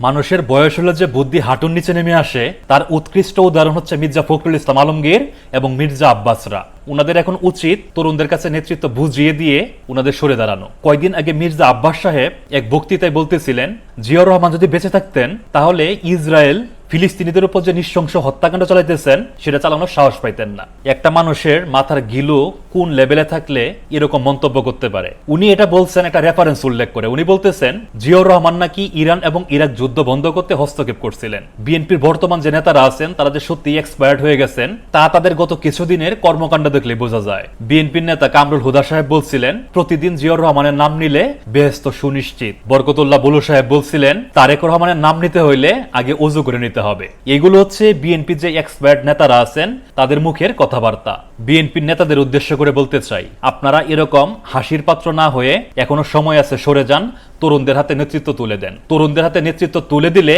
মানুষের বয়স হলে যে বুদ্ধি হাঁটুর নিচে নেমে আসে, তার উৎকৃষ্ট উদাহরণ হচ্ছে মির্জা ফখরুল ইসলাম আলমগীর এবং মির্জা আব্বাসরা। উনাদের এখন উচিত তরুণদের কাছে নেতৃত্ব বুঝিয়ে দিয়ে উনাদের সরে দাঁড়ানো। কয়দিন আগে মির্জা আব্বাস সাহেব এক বক্তৃতায় বলতেছিলেন, জিয়াউর রহমান যদি বেঁচে থাকতেন, তাহলে ইসরায়েল ফিলিস্তিনিদের উপর যে নৃশংস হত্যাকাণ্ড চালাইতেছেন, সেটা চালানোর সাহস পাইতেন না। একটা মানুষের মাথার গিলু কোন লেভেলে থাকলে এরকম মন্তব্য করতে পারে। উনি এটা বলছেন, একটা রেফারেন্স উল্লেখ করে। উনি বলতেছেন, জিয়াউর রহমান নাকি ইরান এবং ইরাক যুদ্ধ বন্ধ করতে হস্তক্ষেপ করছিলেন। বিএনপির বর্তমান যে নেতারা আছেন, তারা যে সত্যি এক্সপায়ার্ড হয়ে গেছেন, তা তাদের গত কিছুদিনের কর্মকাণ্ড দেখলে বোঝা যায়। বিএনপির নেতা কামরুল হুদা সাহেব বলছিলেন, প্রতিদিন জিয়াউর রহমানের নাম নিলে বেহস্ত সুনিশ্চিত। বরকতুল্লাহ বুলু সাহেব বলছিলেন, তারেক রহমানের নাম নিতে হইলে আগে অজু করে নিতে হবে। এগুলো হচ্ছে বিএনপির যে এক্সপায়ার্ড নেতারা আছেন, তাদের মুখের কথাবার্তা। বিএনপির নেতাদের উদ্দেশ্য করে বলতে চাই। আপনারা এরকম হাসির পাত্র না হয়ে এখনও সময় আছে সরে যান। তরুণদের হাতে নেতৃত্ব তুলে দেন। তরুণদের হাতে নেতৃত্ব তুলে দিলে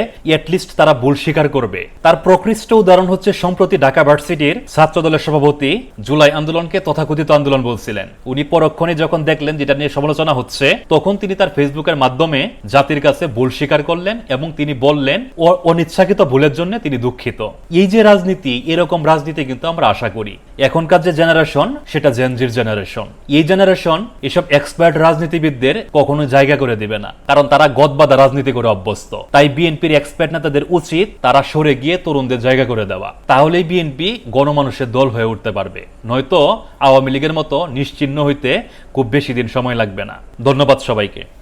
লিস্ট তারা ভুল স্বীকার করবে। তার প্রকৃষ্ট উদাহরণ হচ্ছে, সম্প্রতি ঢাকা ভার্সিটির ছাত্র দলের সভাপতি জুলাই আন্দোলনকে তথাকথিত আন্দোলন বলছিলেন। উনি পরক্ষণে যখন দেখলেন যেটা নিয়ে সমালোচনা হচ্ছে, তখন তিনি তার ফেসবুকের মাধ্যমে জাতির কাছে ভুল স্বীকার করলেন এবং তিনি বললেন ও অনিচ্ছাকৃত ভুলের জন্য তিনি দুঃখিত। এই যে রাজনীতি, এরকম রাজনীতি কিন্তু আমরা আশা করি। এখনকার যে জেনারেশন, সেটা জেনজির জেনারেশন। এই জেনারেশন এসব এক্সপার্ট রাজনীতিবিদদের কখনো জায়গা করে দিবে না। কারণ তারা গদবাদা রাজনীতি করে অভ্যস্ত। তাই বিএনপির এক্সপার্ট নেতাদের উচিত তারা সরে গিয়ে তরুণদের জায়গা করে দেওয়া। তাহলেই বিএনপি গণমানুষের দল হয়ে উঠতে পারবে। নয়তো আওয়ামী লীগের মতো নিশ্চিহ্ন হইতে খুব বেশি দিন সময় লাগবে না। ধন্যবাদ সবাইকে।